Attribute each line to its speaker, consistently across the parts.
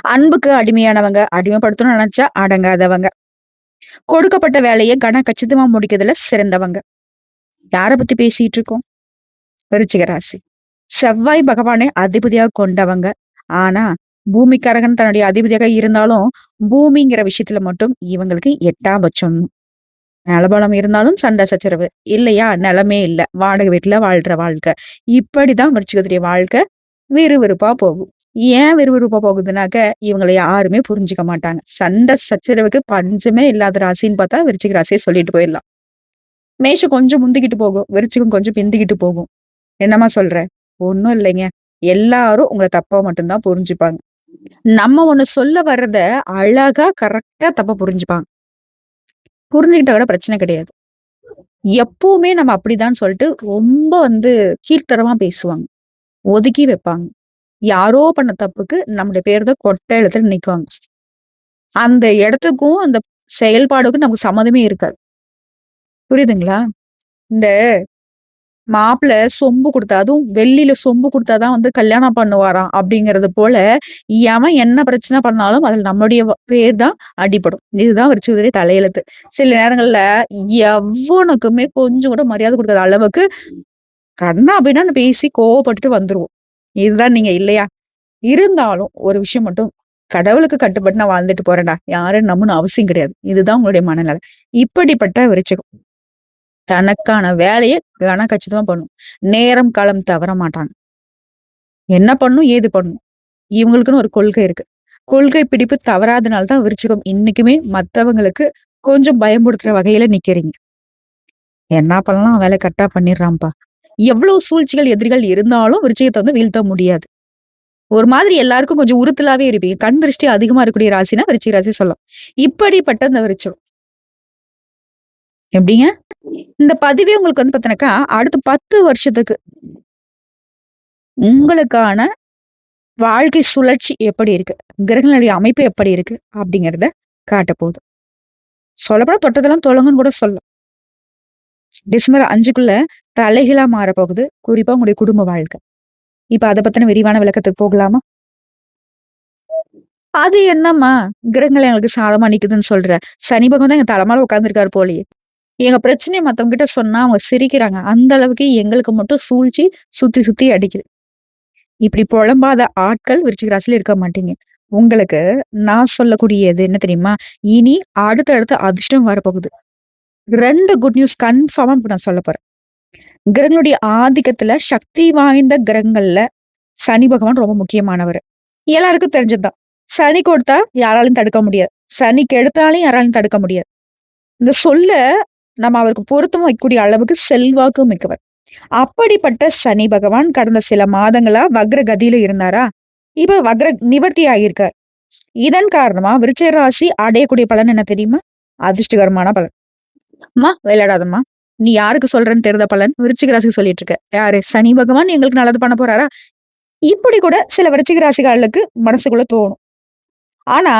Speaker 1: அன்புக்கு அடிமையானவங்க அடிமைப்படுத்தணும்னு நினைச்சா அடங்காதவங்க. கொடுக்கப்பட்ட வேலையை கன கச்சிதமா முடிக்கிறதுல சிறந்தவங்க. யார பத்தி பேசிட்டு இருக்கோம்? விருச்சிக ராசி. செவ்வாய் பகவானை அதிபதியாக கொண்டவங்க. ஆனா பூமிக்காரகன் தன்னுடைய அதிபதியாக இருந்தாலும் பூமிங்கிற விஷயத்துல மட்டும் இவங்களுக்கு எட்டாம் பட்சம். நிலபலம் இருந்தாலும் சண்டை சச்சரவு. இல்லையா? நிலமே இல்ல. வாடகை வீட்டுல வாழ்ற வாழ்க்கை. இப்படிதான் விருச்சிகத்துடைய வாழ்க்கை விறுவிறுப்பா போகும். ஏன் விறுவிறுப்பா போகுதுனாக்க இவங்களை யாருமே புரிஞ்சுக்க மாட்டாங்க. சண்டை சச்சரவுக்கு பஞ்சமே இல்லாத ராசின்னு பார்த்தா விருச்சிக ராசியை சொல்லிட்டு போயிடலாம். மேஷம் கொஞ்சம் முந்திக்கிட்டு போகும். விருச்சிகம் கொஞ்சம் பிந்திக்கிட்டு போகும். என்னம்மா சொல்ற? ஒன்றும் இல்லைங்க. எல்லாரும் உங்களை தப்பா மட்டும்தான் புரிஞ்சுப்பாங்க. நம்ம ஒண்ணு சொல்ல வர்றத அழகா கரெக்டா தப்பா புரிஞ்சுப்பாங்க. புரிஞ்சுக்கிட்ட கூட பிரச்சனை கிடையாது. எப்பவுமே நம்ம அப்படிதான் சொல்லிட்டு ரொம்ப வந்து கீழ்த்தரமா பேசுவாங்க. ஒதுக்கி வைப்பாங்க. யாரோ பண்ண தப்புக்கு நம்முடைய பேர் தான் கொட்டை இடத்துல நிக்குவாங்க. அந்த இடத்துக்கும் அந்த செயல்பாடுக்கும் நமக்கு சம்மதமே இருக்காது. புரியுதுங்களா? இந்த மாப்பிள்ள சொம்பு கொடுத்தா அதுவும் வெள்ளியில சொம்பு கொடுத்தாதான் வந்து கல்யாணம் பண்ணுவாராம் அப்படிங்கறது போல எவன் என்ன பிரச்சனை பண்ணாலும் அதுல நம்மளுடைய பேர் தான் அடிபடும். இதுதான் விருச்சிகத்துடைய தலையெழுத்து. சில நேரங்கள்ல எவனுக்குமே கொஞ்சம் கூட மரியாதை கொடுக்காத அளவுக்கு கண்ணா அப்படின்னா பேசி கோவப்பட்டுட்டு வந்துருவோம். இதுதான் நீங்க இல்லையா? இருந்தாலும் ஒரு விஷயம் மட்டும் கடவுளுக்கு கட்டுப்பட்டு நான் வாழ்ந்துட்டு போறேன்டா. யாரும் நம்மனு அவசியம் கிடையாது. இதுதான் உங்களுடைய மனநலம் இப்படிப்பட்ட விருச்சகம் தனக்கான வேலையை கன கச்சிதமா பண்ணும். நேரம் காலம் தவற மாட்டாங்க. என்ன பண்ணும்? ஏது பண்ணும்? இவங்களுக்குன்னு ஒரு கொள்கை இருக்கு. கொள்கை பிடிப்பு தவறாதனால்தான் விருச்சகம் இன்னைக்குமே மத்தவங்களுக்கு கொஞ்சம் பயம்படுத்துற வகையில நிக்கிறீங்க. என்ன பண்ணலாம்? வேலை கரெக்டா பண்ணிடுறான்ப்பா. எவ்வளவு சூழ்ச்சிகள் எதிரிகள் இருந்தாலும் விருச்சிகத்தை வந்து வீழ்த்த முடியாது. ஒரு மாதிரி எல்லாருக்கும் கொஞ்சம் உறுத்தலாவே இருப்பீங்க. கண் திருஷ்டி அதிகமா இருக்கக்கூடிய ராசினா விருச்சிக ராசி சொல்லலாம் இப்படிப்பட்ட இந்த விருச்சம் எப்படிங்க? இந்த பதிவே உங்களுக்கு வந்து பாத்தீங்கன்னாக்கா அடுத்த பத்து வருஷத்துக்கு உங்களுக்கான வாழ்க்கை சுழற்சி எப்படி இருக்கு? கிரகங்களுடைய அமைப்பு எப்படி இருக்கு? அப்படிங்கிறத காட்ட போகுது. சொல்லப்போனா தொட்டதெல்லாம் தொழுங்கன்னு கூட சொல்லலாம். டிசம்பர் அஞ்சுக்குள்ள தலைகளா மாறப்போகுது. போகுது குறிப்பா உங்களுடைய குடும்ப வாழ்க்கை. இப்ப அதை பத்தின விரிவான விளக்கத்துக்கு போகலாமா? அது என்னம்மா? கிரகங்கள் எங்களுக்கு சாதமா நிக்குதுன்னு சொல்ற. சனி பகவான் தான் எங்க தலைமையில உட்கார்ந்துருக்காரு போலயே. எங்க பிரச்சனையை மத்தவங்க கிட்ட சொன்னா அவங்க சிரிக்கிறாங்க. அந்த அளவுக்கு எங்களுக்கு மட்டும் சூழ்ச்சி சுத்தி சுத்தி அடிக்குது. இப்படி புலம்பாத ஆட்கள் விருச்சிக ராசியில இருக்க மாட்டீங்க. உங்களுக்கு நான் சொல்லக்கூடியது என்ன தெரியுமா? இனி அடுத்தடுத்து அதிர்ஷ்டம் வரப்போகுது. ரெண்டு குட் நியூஸ் கன்ஃபார்மா இப்ப நான் சொல்ல போறேன். கிரகங்களுடைய ஆதிக்கத்துல சக்தி வாய்ந்த கிரகங்கள்ல சனி பகவான் ரொம்ப முக்கியமானவர். எல்லாருக்கும் தெரிஞ்சதுதான். சனி கொடுத்தா யாராலையும் தடுக்க முடியாது. சனி கெடுத்தாலையும் யாராலையும் தடுக்க முடியாது. இந்த சொல்ல நம்ம அவருக்கு பொருத்தம் வைக்கக்கூடிய அளவுக்கு செல்வாக்கு மிக்கவர். அப்படிப்பட்ட சனி பகவான் கடந்த சில மாதங்களா வக்ர கதியில இருந்தாரா? இப்ப வக்ர நிவர்த்தி ஆகியிருக்கார். இதன் காரணமா விருச்ச ராசி அடையக்கூடிய பலன் என்ன தெரியுமா? அதிர்ஷ்டகரமான பலன். அம்மா விளையாடாதம்மா. நீ யாருக்கு சொல்றேன்னு தெரிந்த பலன்? விருச்சிக ராசி சொல்லிட்டு இருக்க. யாரு? சனி பகவான் எங்களுக்கு நல்லது பண்ண போறாரா? இப்படி கூட சில விருச்சிக ராசிகளுக்கு மனசுக்குள்ள தோணும். ஆனா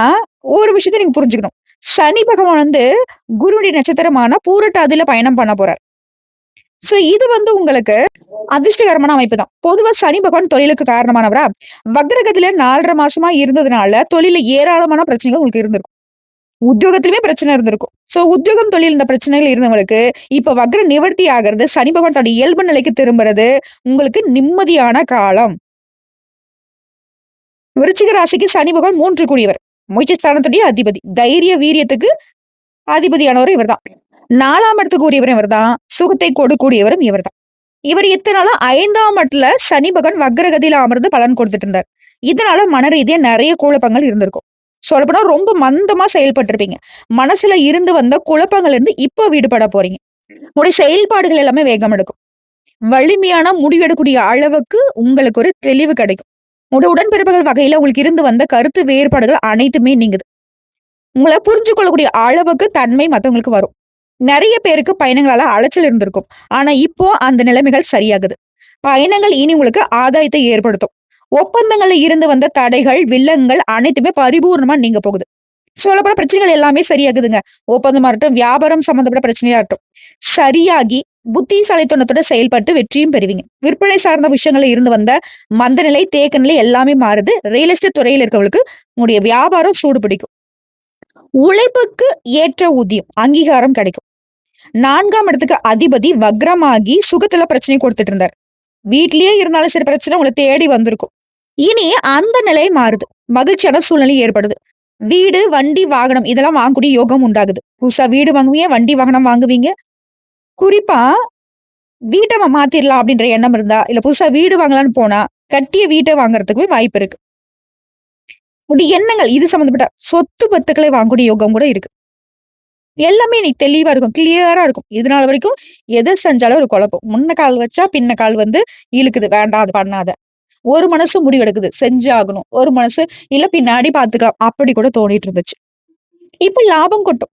Speaker 1: ஒரு விஷயத்த நீங்க புரிஞ்சுக்கணும். சனி பகவான் வந்து குருடைய நட்சத்திரமான பூரட்டாதில பயணம் பண்ண போறார். சோ இது வந்து உங்களுக்கு அதிர்ஷ்டகரமான அமைப்பு தான் பொதுவா சனி பகவான் தொழிலுக்கு காரணமானவரா? வக்ரகத்துல நாலரை மாசமா இருந்ததுனால தொழில ஏராளமான பிரச்சனைகள் உங்களுக்கு இருந்திருக்கும். உத்தியோகத்திலுமே பிரச்சனை இருந்திருக்கும். சோ உத்தியோகம் தொழில் இந்த பிரச்சனைகள் இருந்தவங்களுக்கு இப்ப வக்ர நிவர்த்தி ஆகிறது சனி பகவான் தன்னுடைய இயல்பு நிலைக்கு திரும்புறது உங்களுக்கு நிம்மதியான காலம். விருச்சிக ராசிக்கு சனி பகவான் மூன்று கூடியவர் முயற்சி ஸ்தானத்துடைய அதிபதி. தைரிய வீரியத்துக்கு அதிபதியானவரும் இவர் தான் நாலாம் இடத்துக்கு உரியவரும் இவர் தான் சுகத்தை கொடுக்கூடியவரும் இவர் தான் இவர் இத்தனால ஐந்தாம் இடத்துல சனி பகவான் வக்ரகதியில அமர்ந்து பலன் கொடுத்துட்டு இருந்தார். இதனால மன ரீதியா நிறைய குழப்பங்கள் இருந்திருக்கும். சொல்லப்போனா ரொம்ப மந்தமா செயல்பட்டிருப்பீங்க. மனசுல இருந்து வந்த குழப்பங்கள் இருந்து இப்ப விடுபட போறீங்க. உங்களுடைய செயல்பாடுகள் எல்லாமே வேகம் எடுக்கும். வலிமையான முடிவெடுக்கூடிய அளவுக்கு உங்களுக்கு ஒரு தெளிவு கிடைக்கும். உங்களுடைய உடன்பிறப்புகள் வகையில உங்களுக்கு இருந்து வந்த கருத்து வேறுபாடுகள் அனைத்துமே நீங்குது. உங்களை புரிஞ்சு கொள்ளக்கூடிய அளவுக்கு தன்மை மத்தவங்களுக்கு வரும். நிறைய பேருக்கு பயணங்களால அலைச்சல் இருந்திருக்கும். ஆனா இப்போ அந்த நிலைமைகள் சரியாகுது. பயணங்கள் இனி உங்களுக்கு ஆதாயத்தை ஏற்படுத்தும். ஒப்பந்தங்கள்ல இருந்து வந்த தடைகள் வில்லங்கள் அனைத்துமே பரிபூர்ணமா நீங்க போகுது. சொல்லப்பட பிரச்சனைகள் எல்லாமே சரியாகுதுங்க. ஒப்பந்தமா இருக்கட்டும் வியாபாரம் சம்பந்தப்பட்ட பிரச்சனையா இருக்கட்டும். சரியாகி புத்திசாலித்தனத்தோட செயல்பட்டு வெற்றியும் பெறுவீங்க. விற்பனை சார்ந்த விஷயங்கள்ல இருந்து வந்த மந்த நிலை தேக்க நிலை எல்லாமே மாறுது. ரியல் எஸ்டேட் துறையில் இருக்கவங்களுக்கு உங்களுடைய வியாபாரம் சூடு பிடிக்கும். உழைப்புக்கு ஏற்ற ஊதியம் அங்கீகாரம் கிடைக்கும். நான்காம் இடத்துக்கு அதிபதி வக்ரமாகி சுகத்துல பிரச்சனை கொடுத்துட்டு இருந்தார். வீட்லயே இருந்தாலும் சரி பிரச்சனை உங்களை தேடி வந்திருக்கும். இனி அந்த நிலை மாறுது. மகிழ்ச்சியான சூழ்நிலை ஏற்படுது. வீடு வண்டி வாகனம் இதெல்லாம் வாங்கக்கூடிய யோகம் உண்டாகுது. புதுசா வீடு வாங்குவீங்க வண்டி வாகனம் வாங்குவீங்க. குறிப்பா வீட்டை மாத்திரலாம் அப்படின்ற எண்ணம் இருந்தா இல்ல புதுசா வீடு வாங்கலாம்னு போனா கட்டிய வீட்டை வாங்குறதுக்கு வாய்ப்பு இருக்கு. அப்படி எண்ணங்கள் இது சம்மந்தப்பட்ட சொத்து பத்துக்களை வாங்கக்கூடிய யோகம் கூட இருக்கு. எல்லாமே இன்னைக்கு தெளிவா இருக்கும் கிளியரா இருக்கும். இதனால வரைக்கும் எதை செஞ்சாலும் ஒரு குழப்பம். முன்ன கால் வச்சா பின்ன கால் வந்து இழுக்குது. வேண்டாம் அது பண்ணாத. ஒரு மனசு முடிவெடுக்குது. செஞ்சாகணும். ஒரு மனசு இல்ல பின்னாடி பாத்துக்கலாம் அப்படி கூட தோணிட்டு இருந்துச்சு இப்ப லாபம் கொட்டும்.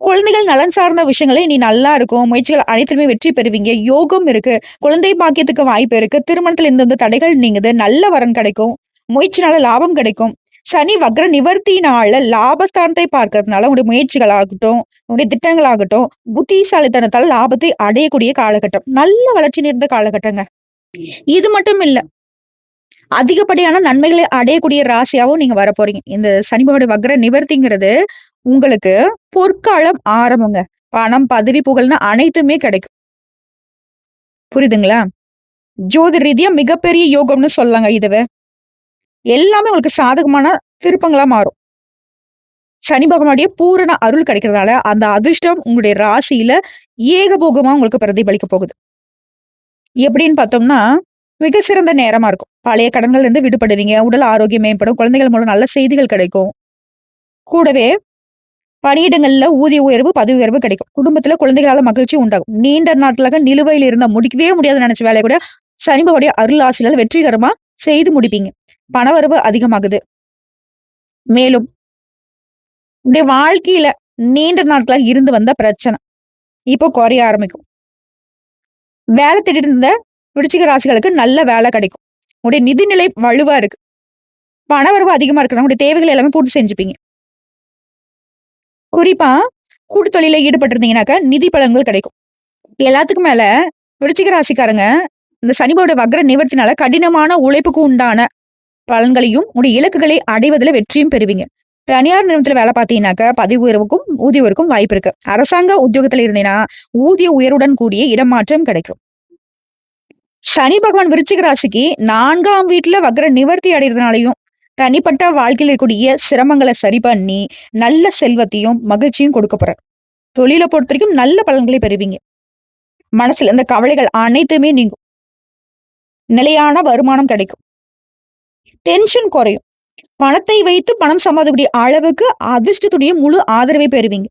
Speaker 1: குழந்தைகள் நலன் சார்ந்த விஷயங்களே நீ நல்லா இருக்கும். முயற்சிகள் அனைத்துமே வெற்றி பெறுவீங்க. யோகம் இருக்கு. குழந்தை பாக்கியத்துக்கு வாய்ப்பு இருக்கு. திருமணத்துல இருந்து தடைகள் நீங்குது. நல்ல வரன் கிடைக்கும். முயற்சினால லாபம் கிடைக்கும். சனி வக்ர நிவர்த்தினால லாபஸ்தானத்தை பார்க்கறதுனால உங்களுடைய முயற்சிகள் ஆகட்டும் உங்களுடைய திட்டங்கள் ஆகட்டும் புத்திசாலித்தனத்தால் லாபத்தை அடையக்கூடிய காலகட்டம். நல்ல வளர்ச்சி நிறைந்த காலகட்டங்க. இது மட்டும் இல்ல. அதிகப்படியான நன்மைகளை அடையக்கூடிய ராசியாவும் நீங்க வர போறீங்க. இந்த சனி பகவானுடைய வக்ர நிவர்த்திங்கிறது உங்களுக்கு பொற்காலம் ஆரம்பங்க. பணம் பதவி புகழ்னு அனைத்துமே கிடைக்கும். புரியுதுங்களா? ஜோதி ரீதியா மிகப்பெரிய யோகம்னு சொல்லலாங்க இதுவே. எல்லாமே உங்களுக்கு சாதகமான திருப்பங்களா மாறும். சனி பகவானுடைய பூரண அருள் கிடைக்கிறதுனால அந்த அதிர்ஷ்டம் உங்களுடைய ராசியில ஏகபோகமா உங்களுக்கு பிரதிபலிக்க போகுது. எப்படின்னு பார்த்தோம்னா மிக சிறந்த நேரமா இருக்கும். பழைய கடன்கள் இருந்து விடுபடுவீங்க. உடல் ஆரோக்கியம் மேம்படும். குழந்தைகள் மூலம் நல்ல செய்திகள் கிடைக்கும். கூடவே பணியிடங்கள்ல ஊதிய உயர்வு பதவி உயர்வு கிடைக்கும். குடும்பத்துல குழந்தைகளால மகிழ்ச்சி உண்டாகும். நீண்ட நாட்களாக நிலுவையில் இருந்த முடிக்கவே முடியாது நினைச்ச வேலையை கூட சனிபவடைய அருள் ஆசிரியர்கள் வெற்றிகரமா செய்து முடிப்பீங்க. பணவரவு அதிகமாகுது. மேலும் இந்த வாழ்க்கையில நீண்ட நாட்களாக இருந்து வந்த பிரச்சனை இப்போ குறைய ஆரம்பிக்கும். வேலை தேடிட்டு இருந்த விருச்சிக ராசிகளுக்கு நல்ல வேலை கிடைக்கும். உங்களுடைய நிதிநிலை வலுவா இருக்கு. பணவரவு அதிகமா இருக்கு உங்களுடைய தேவைகள் எல்லாமே பூர்த்தி செஞ்சுப்பீங்க. குறிப்பா கூட்டு தொழில ஈடுபட்டிருந்தீங்கன்னாக்கா நிதி பலன்கள் கிடைக்கும். எல்லாத்துக்கும் மேல விருச்சிக ராசிக்காரங்க இந்த சனிபோட வக்ர நிவர்த்தினால கடினமான உழைப்புக்கு உண்டான பலன்களையும் உடைய இலக்குகளை அடைவதில் வெற்றியும் பெறுவீங்க. தனியார் நிறுவனத்துல வேலை பார்த்தீங்கன்னாக்க பதவி உயர்வுக்கும் ஊதிய உயர்வுக்கும் வாய்ப்பு இருக்கு. அரசாங்க உத்தியோகத்துல இருந்தீங்கன்னா ஊதிய உயர்வுடன் கூடிய இடமாற்றம் கிடைக்கும். சனி பகவான் விருச்சிக ராசிக்கு நான்காம் வீட்டுல வக்ர நிவர்த்தி அடைகிறதுனாலையும் தனிப்பட்ட வாழ்க்கையில் இருக்கக்கூடிய சிரமங்களை சரி பண்ணி நல்ல செல்வத்தையும் மகிழ்ச்சியும் கொடுக்க போறார். தொழிலை பொறுத்த வரைக்கும் நல்ல பலன்களை பெறுவீங்க. மனசுல இந்த கவலைகள் அனைத்துமே நீங்கும். நிலையான வருமானம் கிடைக்கும். டென்ஷன் குறையும். பணத்தை வைத்து பணம் சம்பாதிக்கக்கூடிய அளவுக்கு அதிர்ஷ்டத்துடைய முழு ஆதரவை பெறுவீங்க.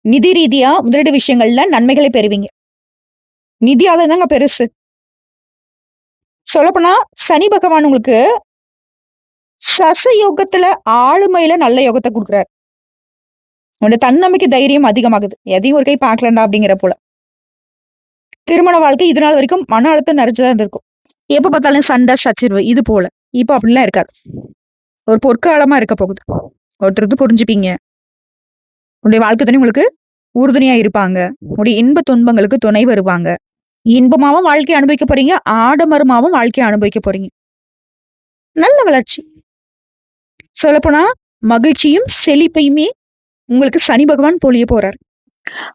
Speaker 1: நிதி ரீதியா முதலீடு விஷயங்கள்ல நன்மைகளை பெறுவீங்க. நிதி தாங்க பெருசு. சொல்லப்போனா சனி பகவான் உங்களுக்கு சச யோகத்துல ஆளுமையில நல்ல யோகத்தை கொடுக்குறாரு. உன்னோட தன்னம்பிக்கை தைரியம் அதிகமாகுது. எதையும் ஒரு கை பார்க்கலண்டா அப்படிங்கிற போல. திருமண வாழ்க்கை இது நாள் வரைக்கும் மன அழுத்தம் நிறைச்சுதான் இருந்திருக்கும். எப்ப பார்த்தாலும் சண்டை சச்சிர்வு இது போல. இப்ப அப்படிலாம் இருக்காது. ஒரு பொற்காலமா இருக்க போகுது. ஒருத்தருக்கு புரிஞ்சுப்பீங்க. உங்களுடைய வாழ்க்கை துணை உங்களுக்கு உறுதுணையா இருப்பாங்க. உங்களுடைய இன்ப துன்பங்களுக்கு துணை வருவாங்க. இன்பமாவும் வாழ்க்கையை அனுபவிக்க போறீங்க. ஆடம்பரமாவும் வாழ்க்கையை அனுபவிக்க போறீங்க. நல்ல வளர்ச்சி. சொல்லப்போனா மகிழ்ச்சியும் செழிப்பையுமே உங்களுக்கு சனி பகவான் பொழிய போறார்.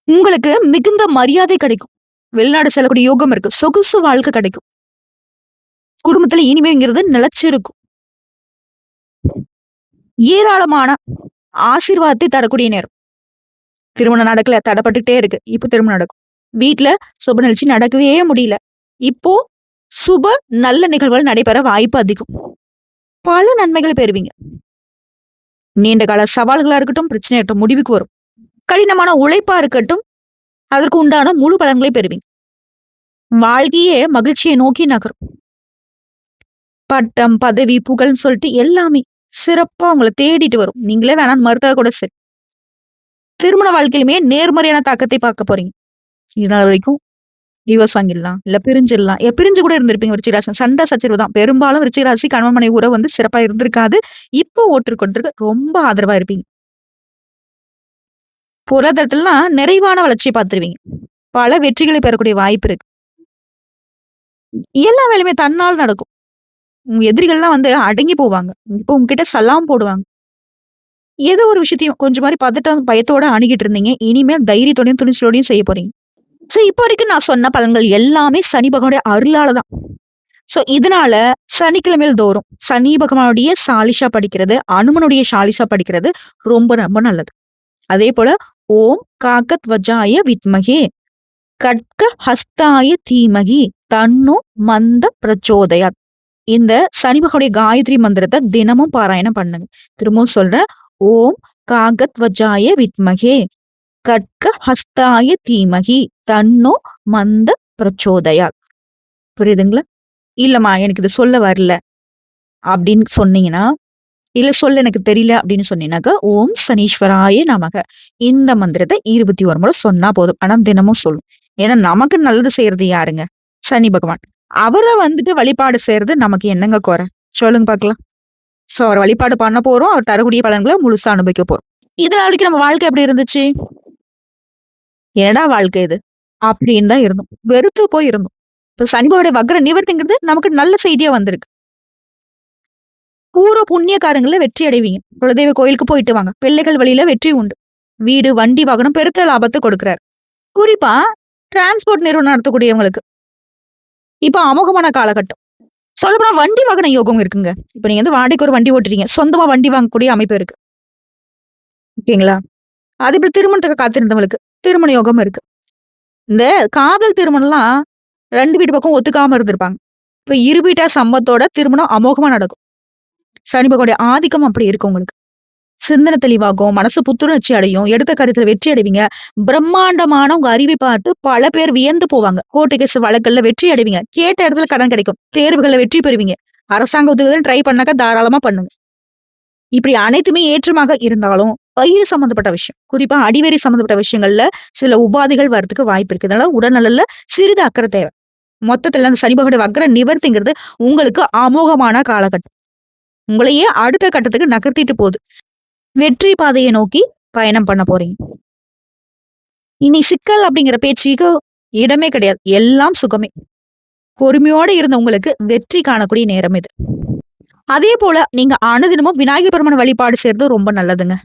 Speaker 1: உங்களுக்கு மிகுந்த மரியாதை கிடைக்கும். வெளிநாடு செல்லக்கூடிய யோகம் இருக்கு. சொகுசு வாழ்க்கை கிடைக்கும். குடும்பத்துல இனிமேங்கிறது நிலைச்சிருக்கும் ஏராளமான ஆசீர்வாதத்தை தரக்கூடிய நேரம். திருமணம் நடக்கல தடைப்பட்டுட்டே இருக்கு. இப்ப திருமணம் நடக்கும். வீட்டுல சுப நிகழ்ச்சி நடக்கவே முடியல. இப்போ சுப நல்ல நிகழ்வுகள் நடைபெற வாய்ப்பு அதிகம். பல நன்மைகளை பெறுவீங்க. நீண்ட கால சவால்களா இருக்கட்டும் பிரச்சனை இருக்கட்டும் முடிவுக்கு வரும். கடினமான உழைப்பா இருக்கட்டும் அதற்கு உண்டான முழு பலன்களை பெறுவீங்க. வாழ்க்கையே மகிழ்ச்சியை நோக்கி நகரும். பட்டம் பதவி புகழ்னு சொல்லிட்டு எல்லாமே சிறப்பா உங்களை தேடிட்டு வரும். நீங்களே வேணாம் மறுத்தா கூட சரி. திருமண வாழ்க்கையிலுமே நேர்மறையான தாக்கத்தை பார்க்க போறீங்க. இதனால வரைக்கும் டிவோர்ஸ் வாங்கிடலாம். இல்ல பிரிஞ்சிடலாம். பிரிஞ்சு கூட இருந்திருப்பீங்க விருச்சிகராசி. சண்டை சச்சரவு தான். பெரும்பாலும் விருச்சிகராசி கணவன்மனை உறவு வந்து சிறப்பா இருந்திருக்காது. இப்போ ஓட்டுருக்கொண்டிருக்கு ரொம்ப ஆதரவா இருப்பீங்க. பொருளாதாரத்துலாம் நிறைவான வளர்ச்சியை பார்த்துருவீங்க. பல வெற்றிகளை பெறக்கூடிய வாய்ப்பு இருக்கு. எல்லா வேலையுமே தன்னால் நடக்கும். உங்க எதிரிகள்லாம் வந்து அடங்கி போவாங்க. இப்போ உங்ககிட்ட சலாம் போடுவாங்க. ஏதோ ஒரு விஷயத்தையும் கொஞ்சம் மாதிரி பதட்டம் பயத்தோட அணுகிட்டு இருந்தீங்க. இனிமேல் தைரியத்தோடையும் துணிச்சலோடையும் செய்ய போறீங்க. சோ இப்போ வரைக்கும் நான் சொன்ன பலன்கள் எல்லாமே சனி பகவானுடைய அருளால தான் சோ இதனால சனிக்கிழமையில் தோறும் சனி பகவானுடைய சாலிஷா படிக்கிறது அனுமனுடைய சாலிஷா படிக்கிறது ரொம்ப ரொம்ப நல்லது. அதே போல ஓம் காக்கத் வஜாய வித்மகே கட்க ஹஸ்தாய தீமகி தன்னு மந்த பிரச்சோதயாத். இந்த சனி பகவானுடைய காயத்ரி மந்திரத்தை தினமும் பாராயணம் பண்ணுங்க. திரும்பவும் சொல்றேன் ஓம் காகத் வஜாய வித்மகே. கற்க ஹஸ்தாய தீமகி தன்னோ மந்த பிரச்சோதயாத் புரியுதுங்களா? இல்லம்மா எனக்கு இது சொல்ல வரல. அப்படின்னு சொன்னீங்கன்னா இல்ல சொல்ல எனக்கு தெரியல அப்படின்னு சொன்னீங்கன்னாக்க ஓம் சனீஸ்வராய நமக. இந்த மந்திரத்தை இருபத்தி ஒரு முறை சொன்னா போதும். ஆனா தினமும் சொல்லும். ஏன்னா நமக்கு நல்லது செய்யறது யாருங்க? சனி பகவான். அவரை வந்துட்டு வழிபாடு செய்யறது நமக்கு என்னங்க குறை? சொல்லுங்க பாக்கலாம் சோ அவர் வழிபாடு பண்ண போறோம். அவர் தரக்கூடிய பலன்களை முழுசா அனுபவிக்க போறோம். இதனால வரைக்கும் நம்ம வாழ்க்கை எப்படி இருந்துச்சு? என்னடா வாழ்க்கை இது? அப்படின்னு தான் இருந்தோம். வெறுத்து போய் இருந்தோம். இப்ப சனிபாவுடைய வக்ர நிவர்த்திங்கிறது நமக்கு நல்ல செய்தியா வந்திருக்கு. பூர்வ புண்ணியக்காரங்கள வெற்றி அடைவீங்க. குலதெய்வ கோயிலுக்கு போயிட்டு வாங்க. பிள்ளைகள் வழியில வெற்றி உண்டு. வீடு வண்டி வாகனம் பெருத்த லாபத்தை கொடுக்கிறார். குறிப்பா டிரான்ஸ்போர்ட் நிறுவனம் நடத்தக்கூடியவங்களுக்கு. இப்ப அமோகமான காலகட்டம். சொல்லப்போனா வண்டி வாகன யோகம் இருக்குங்க. இப்ப நீங்க வந்து வாடகைக்கு ஒரு வண்டி ஓட்டுறீங்க. சொந்தமா வண்டி வாங்கக்கூடிய அமைப்பு இருக்கு. ஓகேங்களா? அதே போல திருமணத்துக்கு காத்திருந்தவங்களுக்கு. திருமண யோகம் இருக்கு. இந்த காதல் திருமணம்லாம் ரெண்டு வீட்டு பக்கம் ஒத்துக்காம இருந்திருப்பாங்க. இப்ப இரு வீட்டா சம்பத்தோட திருமணம் அமோகமா நடக்கும். சனி பகவானுடைய ஆதிக்கம் அப்படி இருக்கும் உங்களுக்கு. சிந்தனை தெளிவாகும் மனசு புத்துணர்ச்சி அடையும் எடுத்த கருத்துல வெற்றி அடைவீங்க. பிரம்மாண்டமான உங்க அறிவை பார்த்து பல பேர் வியந்து போவாங்க. கோர்ட்டு கேஸ் வழக்கல்ல வெற்றி அடைவீங்க. கேட்ட இடத்துல கடன் கிடைக்கும். தேர்வுகள்ல வெற்றி பெறுவீங்க. அரசாங்க உதவிகள் ட்ரை பண்ணாக்க தாராளமா பண்ணுங்க. இப்படி அனைத்துமே ஏற்றமாக இருந்தாலும் வயிறு சம்பந்தப்பட்ட விஷயம். குறிப்பா அடிவேரி சம்பந்தப்பட்ட விஷயங்கள்ல சில உபாதைகள் வரதுக்கு வாய்ப்பு இருக்கு. அதனால உடல்நலல்ல சிறிது அக்கறை தேவை. மொத்தத்துல அந்த சனிபகோட வக்கர நிவர்த்திங்கிறது உங்களுக்கு அமோகமான காலகட்டம். உங்களையே அடுத்த கட்டத்துக்கு நகர்த்திட்டு போகுது. வெற்றி பாதையை நோக்கி பயணம் பண்ண போறீங்க. இனி சிக்கல் அப்படிங்கிற பேச்சுக்கு இடமே கிடையாது. எல்லாம் சுகமே. பொறுமையோட இருந்த உங்களுக்கு வெற்றி காணக்கூடிய நேரம் இது. அதே போல நீங்க அனுதினமும் விநாயகர் பெருமான வழிபாடு செய்யறது ரொம்ப நல்லதுங்க.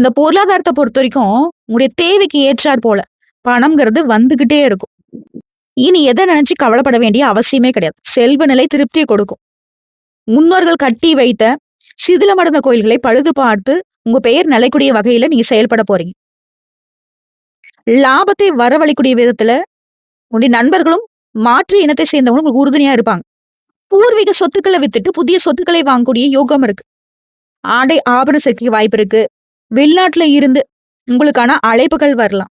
Speaker 1: இந்த பொருளாதாரத்தை பொறுத்த வரைக்கும் உங்களுடைய தேவைக்கு ஏற்றார் போல பணம்ங்கிறது வந்துகிட்டே இருக்கும். இனி எதை நினைச்சு கவலைப்பட வேண்டிய அவசியமே கிடையாது. செல்வ நிலை திருப்தியை கொடுக்கும். முன்னோர்கள் கட்டி வைத்த சிதிலமடைந்த கோயில்களை பழுது பார்த்து உங்க பெயர் நிலைக்கூடிய வகையில நீங்க செயல்பட போறீங்க. லாபத்தை வரவழைக்கூடிய விதத்துல உங்களுடைய நண்பர்களும் மாற்று இனத்தை சேர்ந்தவங்களும் உங்களுக்கு உறுதுணையா இருப்பாங்க. பூர்வீக சொத்துக்களை வித்துட்டு புதிய சொத்துக்களை வாங்கக்கூடிய யோகம் இருக்கு. ஆடை ஆபரண சேர்க்கை வாய்ப்பு இருக்கு. வெளிநாட்டுல இருந்து உங்களுக்கான அழைப்புகள் வரலாம்.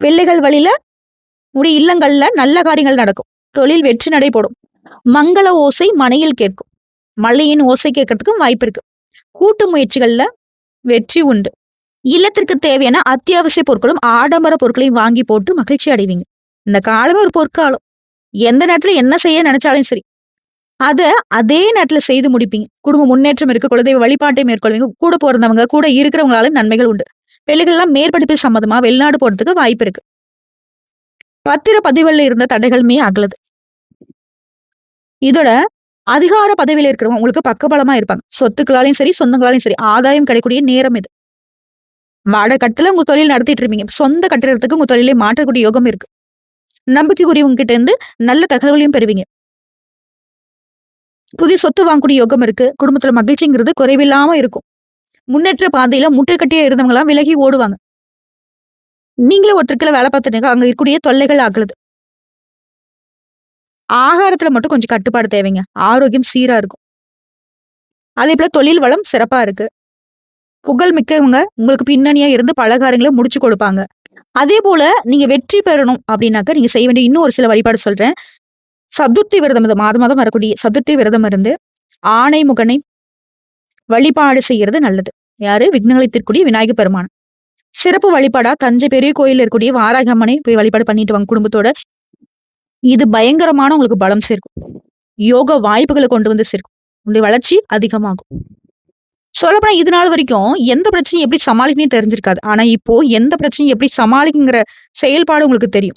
Speaker 1: பிள்ளைகள் வழியில உடைய இல்லங்கள்ல நல்ல காரியங்கள் நடக்கும். தொழில் வெற்றி நடைபெறும். மங்கள ஓசை மனையில் கேட்கும். மழையின் ஓசை கேட்கறதுக்கும் வாய்ப்பு இருக்கு. கூட்டு முயற்சிகள்ல வெற்றி உண்டு. இல்லத்திற்கு தேவையான அத்தியாவசிய பொருட்களும் ஆடம்பர பொருட்களையும் வாங்கி போட்டு மகிழ்ச்சி அடைவீங்க. இந்த காலமே ஒரு பொற்காலம். எந்த நேரத்துல என்ன செய்ய நினைச்சாலும் சரி. அத அதே நேரத்துல செய்து முடிப்பீங்க. குடும்ப முன்னேற்றம் இருக்கு குலதெய்வ வழிபாட்டை மேற்கொள்வீங்க கூட பிறந்தவங்க கூட இருக்கிறவங்களால நன்மைகள் உண்டு. பிள்ளைகள் எல்லாம் மேற்படிப்பு சம்மந்தமா வெளிநாடு போறதுக்கு வாய்ப்பு இருக்கு. பத்திர பதிவுல இருந்த தடைகளுமே அகலது. இதோட அதிகார பதவியில இருக்கிறவங்க உங்களுக்கு பக்கபலமா இருப்பாங்க. சொத்துக்களாலையும் சரி சொந்தங்களாலையும் சரி ஆதாயம் கிடைக்கக்கூடிய நேரம் இது. வாடகை கட்டல உங்க தொழில் நடத்திட்டு இருப்பீங்க. சொந்த கட்டிடத்துக்கு உங்க தொழிலை மாற்றக்கூடிய யோகம் இருக்கு. நம்பிக்கைக்குரியவங்க கிட்ட இருந்து நல்ல தகவலையும் பெறுவீங்க. புதிய சொத்து வாங்கக்கூடிய யோகம் இருக்கு. குடும்பத்துல மகிழ்ச்சிங்கிறது குறைவில்லாம இருக்கும். முன்னேற்ற பாதையில முட்டுக்கட்டியே இருந்தவங்க எல்லாம் விலகி ஓடுவாங்க. நீங்களே ஒருத்தருக்குல வேலை பார்த்துட்டீங்க. அங்க இருக்கக்கூடிய தொல்லைகள் ஆகுது ஆகாரத்துல மட்டும் கொஞ்சம் கட்டுப்பாடு தேவைங்க. ஆரோக்கியம் சீரா இருக்கும். அதே போல தொழில் வளம் சிறப்பா இருக்கு. புகழ் மிக்கவங்க உங்களுக்கு பின்னணியா இருந்து பலகாரங்களை முடிச்சு கொடுப்பாங்க. அதே போல நீங்க வெற்றி பெறணும் அப்படின்னாக்க நீங்க செய்ய வேண்டிய இன்னும் ஒரு சில வழிபாடு சொல்றேன். சதுர்த்தி விரதம் இந்த மாதம் மாதம் வரக்கூடிய சதுர்த்தி விரதம் இருந்து ஆணை முகனை வழிபாடு செய்யறது நல்லது. யாரு? விக்னங்களை தீர்க்கூடிய விநாயகர் பெருமான். சிறப்பு வழிபாடா? தஞ்சை பெரிய கோயில் இருக்கக்கூடிய வாராகி அம்மனை போய் வழிபாடு பண்ணிட்டு வாங்க குடும்பத்தோட. இது பயங்கரமான உங்களுக்கு பலம் சேர்க்கும். யோக வாய்ப்புகளை கொண்டு வந்து சேர்க்கும். உங்களுடைய வளர்ச்சி அதிகமாகும். சொல்லப்போனா இது நாள் வரைக்கும் எந்த பிரச்சனையும் எப்படி சமாளிக்கணும் தெரிஞ்சிருக்காது. ஆனா இப்போ எந்த பிரச்சனையும் எப்படி சமாளிக்குங்கிற செயல்பாடு உங்களுக்கு தெரியும்.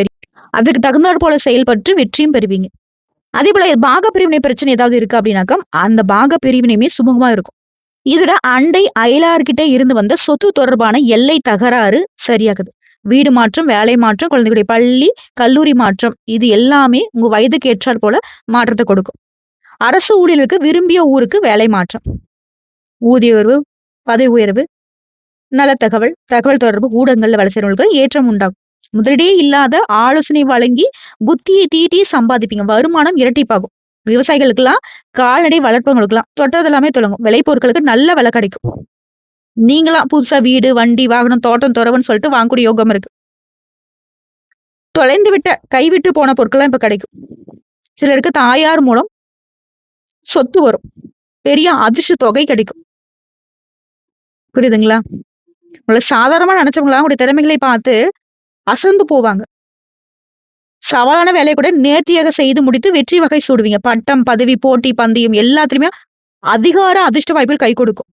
Speaker 1: அதுக்கு தகுந்தாற் போல செயல்பட்டு வெற்றியும் பெறுவீங்க. அதே போல பாக பிரிவினை பிரச்சனை ஏதாவது இருக்கு அப்படின்னாக்கா அந்த பாக பிரிவினையுமே சுமூகமா இருக்கும். இதுல அண்டை அயலார்கிட்ட இருந்து வந்த சொத்து தொடர்பான எல்லை தகராறு சரியாகுது. வீடு மாற்றம் வேலை மாற்றம் குழந்தைகளுடைய பள்ளி கல்லூரி மாற்றம் இது எல்லாமே உங்க வயதுக்கு ஏற்றாற் போல மாற்றத்தை கொடுக்கும். அரசு ஊழியர்களுக்கு விரும்பிய ஊருக்கு வேலை மாற்றம். ஊதிய உயர்வு பதவி உயர்வு நல தகவல் தகவல் தொடர்பு ஊடகங்கள்ல வேலை செய்யறவங்களுக்கு ஏற்றம் உண்டாகும். முதலீடே இல்லாத ஆலோசனை வழங்கி புத்தியை தீட்டி சம்பாதிப்பீங்க. வருமானம் இரட்டிப்பாகும். விவசாயிகளுக்கெல்லாம் கால்நடை வளர்ப்பவங்களுக்கெல்லாம் தொட்டது எல்லாமே தொடங்கும் விளைபொருட்களுக்கு நல்ல விலை கிடைக்கும். நீங்களாம் புதுசா வீடு வண்டி வாகனம் தோட்டம் துறவுன்னு சொல்லிட்டு வாங்கக்கூடிய யோகம் இருக்கு. தொலைந்து விட்ட கைவிட்டு போன பொருட்கள்லாம் இப்ப கிடைக்கும். சிலருக்கு தாயார் மூலம் சொத்து வரும். பெரிய அதிர்ஷ்ட தொகை கிடைக்கும். புரியுதுங்களா? உங்களை சாதாரணமா நினைச்சவங்களா உங்களுடைய திறமைகளை பார்த்து அசந்து போவாங்க. சவாலான வேலையை கூட நேர்த்தியாக செய்து முடித்து வெற்றி வகை சூடுவீங்க. பட்டம் பதவி போட்டி பந்தயம் எல்லாத்துலயுமே அதிகார அதிர்ஷ்ட வாய்ப்புகள் கை கொடுக்கும்.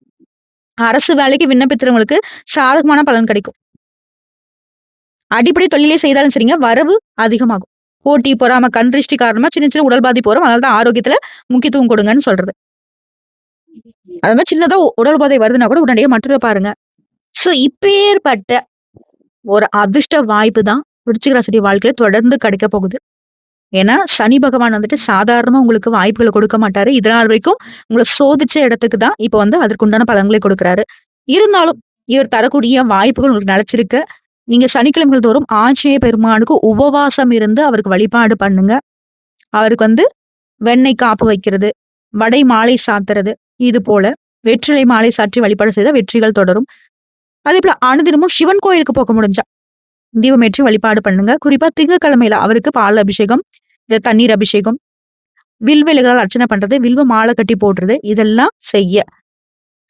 Speaker 1: அரசு வேலைக்கு விண்ணப்பிக்கிறவங்களுக்கு சாதகமான பலன் கிடைக்கும். அடிப்படை தொழிலே செய்தாலும் சரிங்க வரவு அதிகமாகும். போட்டி பொறாம கண் திருஷ்டி காரணமா சின்ன சின்ன உடல் பாதிப்பு வரும். அதனால தான் ஆரோக்கியத்துல முக்கியத்துவம் கொடுங்கன்னு சொல்றது. அது மாதிரி சின்னதா உடல் பாதை வருதுன்னா கூட உடனடியாக மற்றதை பாருங்க. சோ இப்பேற்பட்ட ஒரு அதிர்ஷ்ட வாய்ப்பு தான் விருச்சிக ராசி வாழ்க்கையில தொடர்ந்து கிடைக்க போகுது. ஏன்னா சனி பகவான் வந்துட்டு சாதாரணமா உங்களுக்கு வாய்ப்புகளை கொடுக்க மாட்டாரு. இதனால் வரைக்கும் உங்களை சோதிச்ச இடத்துக்கு தான் இப்ப வந்து அதற்குண்டான பலன்களை கொடுக்குறாரு. இருந்தாலும் இவர் தரக்கூடிய வாய்ப்புகள் உங்களுக்கு நினைச்சிருக்கு நீங்க சனிக்கிழமைகள் தோறும் ஆஞ்சநேய பெருமானுக்கு உபவாசம் இருந்து அவருக்கு வழிபாடு பண்ணுங்க. அவருக்கு வந்து வெண்ணெய் காப்பு வைக்கிறது வடை மாலை சாத்துறது இது போல வெற்றிலை மாலை சாற்றி வழிபாடு செய்த வெற்றிகள் தொடரும். அதே போல அனுதினமும் சிவன் கோயிலுக்கு போக முடிஞ்சா? தீபமேற்றி வழிபாடு பண்ணுங்க. குறிப்பா திங்கக்கிழமையில அவருக்கு பால் அபிஷேகம் இந்த தண்ணீர் அபிஷேகம் வில்வெளிகளால் அர்ச்சனை பண்றது வில்வ மாலை கட்டி போடுறது இதெல்லாம் செய்ய.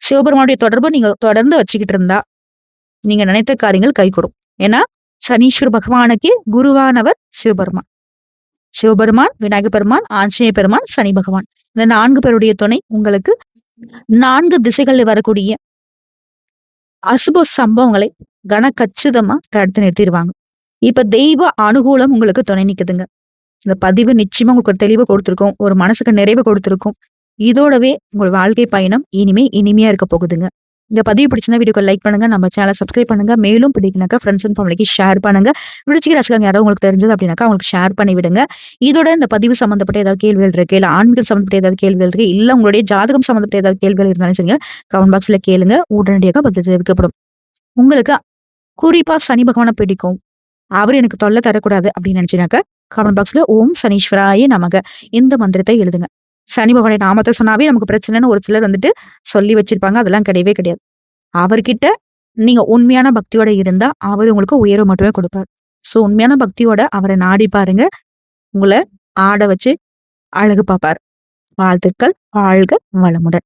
Speaker 1: சிவபெருமானுடைய தொடர்பு நீங்க தொடர்ந்து வச்சுக்கிட்டு இருந்தா நீங்க நினைத்த காரியங்கள் கைகூடும். ஏன்னா சனீஸ்வர பகவானுக்கு குருவானவர் சிவபெருமான். சிவபெருமான் விநாயக பெருமான் ஆஞ்சநேய பெருமான் சனி பகவான். இந்த நான்கு பேருடைய துணை உங்களுக்கு நான்கு திசைகளில் வரக்கூடிய அசுப சம்பவங்களை கன கச்சிதமா தடுத்து நிறுத்திடுவாங்க இப்ப தெய்வ அனுகூலம் உங்களுக்கு துணை நிக்குதுங்க. இந்த பதிவு நிச்சயமா உங்களுக்கு ஒரு தெளிவு கொடுத்துருக்கும் ஒரு மனசுக்கு நிறைவு கொடுத்துருக்கும். இதோடவே உங்கள் வாழ்க்கை பயணம் இனிமே இனிமையா இருக்க போகுதுங்க. இந்த பதிவு பிடிச்சிருந்தா வீடியோக்கு லைக் பண்ணுங்க நம்ம சேனல் சப்ஸ்கிரைப் பண்ணுங்க. மேலும் பிடிக்கினாக்கா ஃப்ரெண்ட்ஸ் அண்ட் ஃபேமிலிக்கு ஷேர் பண்ணுங்க. விழிச்சிக்கு ரசிகாங்க யாராவது உங்களுக்கு தெரிஞ்சது அப்படின்னாக்கா அவங்களுக்கு ஷேர் பண்ணி விடுங்க. இதோட இந்த பதிவு சம்பந்தப்பட்ட ஏதாவது கேள்விகள் இருக்கு இல்ல ஆண்கள் சம்பந்தப்பட்ட ஏதாவது கேள்விகள் இருக்கு இல்ல உங்களுடைய ஜாதகம் சம்பந்தப்பட்ட ஏதாவது கேள்விகள் இருந்தாலும் சரிங்க கமெண்ட் பாக்ஸ்ல கேளுங்க. உடனடியாக பதில் தெரிவிக்கப்படும். உங்களுக்கு குறிப்பா சனி பகவானை பிடிக்கும். அவர் எனக்கு தொல்லை தரக்கூடாது அப்படின்னு நினைச்சினாக்க கமெண்ட் பாக்ஸ்ல ஓம் சனீஸ்வராய நமக. இந்த மந்திரத்தை எழுதுங்க. சனி பகவானை நாமத்தை சொன்னாவே நமக்கு பிரச்சனைன்னு ஒரு சிலர் வந்துட்டு சொல்லி வச்சிருப்பாங்க. அதெல்லாம் கிடையவே கிடையாது. அவர்கிட்ட நீங்க உண்மையான பக்தியோட இருந்தா அவர் உங்களுக்கு உயர்வு மட்டுமே கொடுப்பார். சோ உண்மையான பக்தியோட அவரை நாடி பாருங்க. உங்களை ஆட வச்சு அழகு பார்ப்பார். வாழ்த்துக்கள். வாழ்க வளமுடன்.